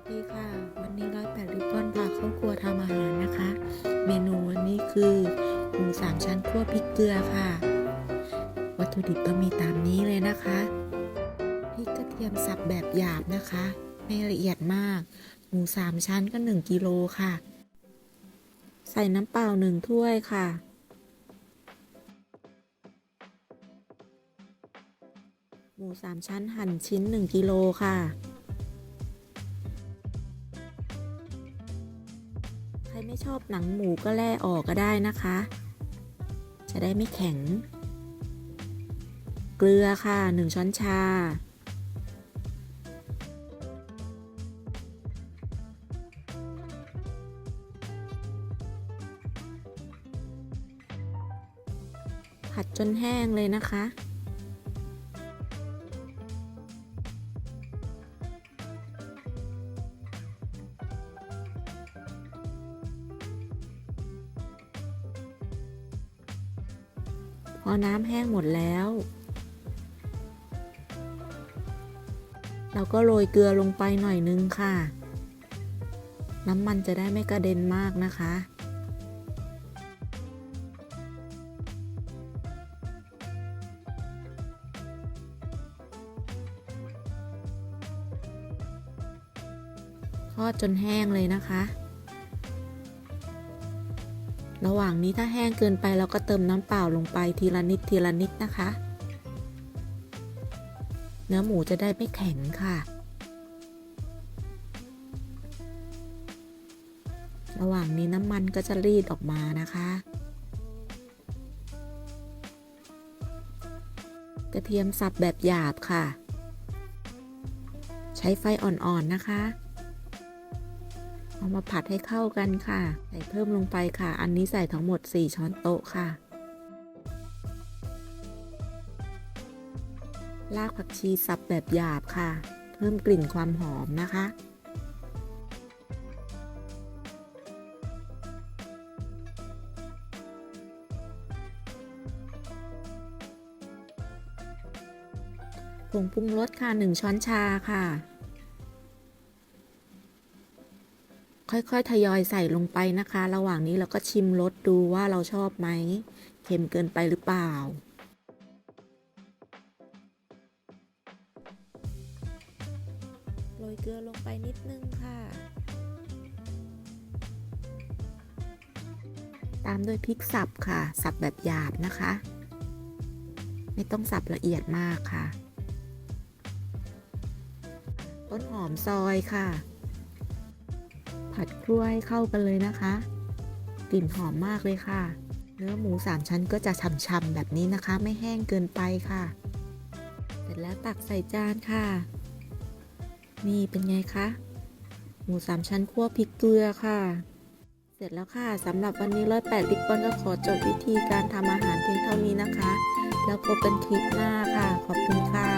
วัสดีค่ะ วันนี้ร้อยแปดริบบอนพาครอบครัวทำอาหารนะคะ เมนูวันนี้คือหมูสามชั้นคั่วพริกเกลือค่ะ วัตถุดิบก็มีตามนี้เลยนะคะพริกกระเทียมสับแบบหยาบนะคะ ไม่ละเอียดมาก หมูสามชั้นก็1กิโลค่ะ ใส่น้ำเปล่าหนึ่งถ้วยค่ะหมูสามชั้นหั่นชิ้น 1กิโลค่ะ รไม่ชอบหนังหมูก็แล่ออกก็ได้นะคะ จะได้ไม่แข็ง เกลือค่ะ 1 ช้อนชา ผัดจนแห้งเลยนะคะ อน้ำแห้งหมดแล้ว เราก็โรยเกลือลงไปหน่อยนึงค่ะ น้ำมันจะได้ไม่กระเด็นมากนะคะทอดจนแห้งเลยนะคะ ระหว่างนี้ถ้าแห้งเกินไปเราก็เติมน้ำเปล่าลงไปทีละนิดทีละนิดนะคะ เนื้อหมูจะได้ไม่แข็งค่ะ ระหว่างนี้น้ำมันก็จะรีดออกมานะคะกระเทียมสับแบบหยาบค่ะ ใช้ไฟอ่อนๆนะคะ เอามาผัดให้เข้ากันค่ะ ใส่เพิ่มลงไปค่ะ อันนี้ใส่ทั้งหมด 4 ช้อนโต๊ะค่ะ รากผักชีสับแบบหยาบค่ะ เพิ่มกลิ่นความหอมนะคะ ผงปรุงรสค่ะ 1 ช้อนชาค่ะ ค่อยๆ ทยอยใส่ลงไปนะคะ ระหว่างนี้เราก็ชิมรสดูว่าเราชอบไหมเค็มเกินไปหรือเปล่า โรยเกลือลงไปนิดนึงค่ะ ตามด้วยพริกสับค่ะ สับแบบหยาบนะคะ ไม่ต้องสับละเอียดมากค่ะ ต้นหอมซอยค่ะ ผัดกล้วยเข้ากันเลยนะคะ กลิ่นหอมมากเลยค่ะ เนื้อหมูสามชั้นก็จะฉ่ำๆแบบนี้นะคะ ไม่แห้งเกินไปค่ะ เสร็จแล้วตักใส่จานค่ะ นี่เป็นไงคะ หมูสามชั้นคั่วพริกเกลือค่ะ เสร็จแล้วค่ะสำหรับวันนี้ร้อยแปดลิปปอนก็ขอจบวิธีการทำอาหารเพียงเท่านี้นะคะ แล้วพบกันคลิปหน้าค่ะ ขอบคุณค่ะ